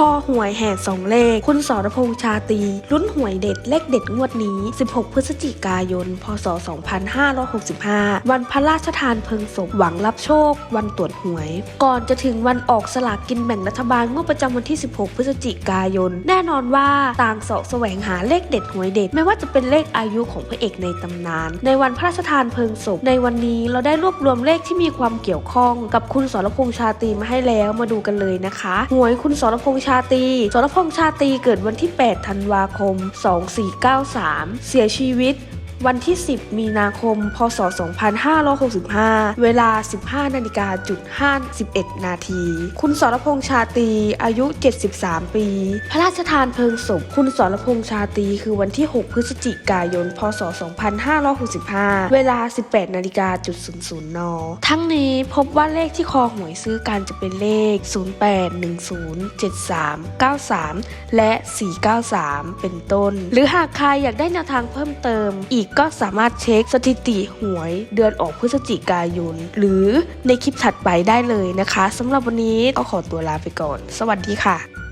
คอหวยแห่สองเลข คุณสรพงษ์ชาตรีลุ้นหวยเด็ดเลขเด็ดงวดนี้ 16 พฤศจิกายน พศ 2565 วันพระราชทานเพลิงศพหวังรับโชค วันตรวจหวย ก่อนจะถึงวันออกสลากกินแบ่งรัฐบาลงวดประจำวันที่ 16 พฤศจิกายน แน่นอนว่าต่างเสาะแสวงหาเลขเด็ดหวยเด็ด ไม่ว่าจะเป็นเลขอายุของพระเอกในตำนาน ในวันพระราชทานเพลิงศพในวันนี้เราได้รวบรวมเลขที่มีความเกี่ยวข้อง กับคุณสรพงษ์ชาตีมาให้แล้วมาดูกันเลยนะคะหวยคุณสรพงษ์ชาตีสรพงษ์ชาตีเกิดวันที่ 8 ธันวาคม 2493 เสียชีวิต วันที่ 10 มีนาคม พศ 2565 เวลา 15นาฬิกาจุด51 นาที คุณสรพงษ์ชาตี อายุ 73 ปี พระราชทานเพลิงศพ คุณสรพงษ์ชาตี คือวันที่ 6 พฤศจิกายน พศ 2565 เวลา 18นาฬิกาจุด00 น ทั้งนี้พบว่าเลขที่คอหวยซื้อกันจะเป็นเลข 08107393 และ 493 เป็นต้น หรือหากใครอยากได้แนวทางเพิ่มเติมอีกก็สามารถเช็คสถิติหวยเดือนออกพฤศจิกายน หรือในคลิปถัดไปได้เลยนะคะสำหรับวันนี้ก็ขอตัวลาไปก่อน สวัสดีค่ะ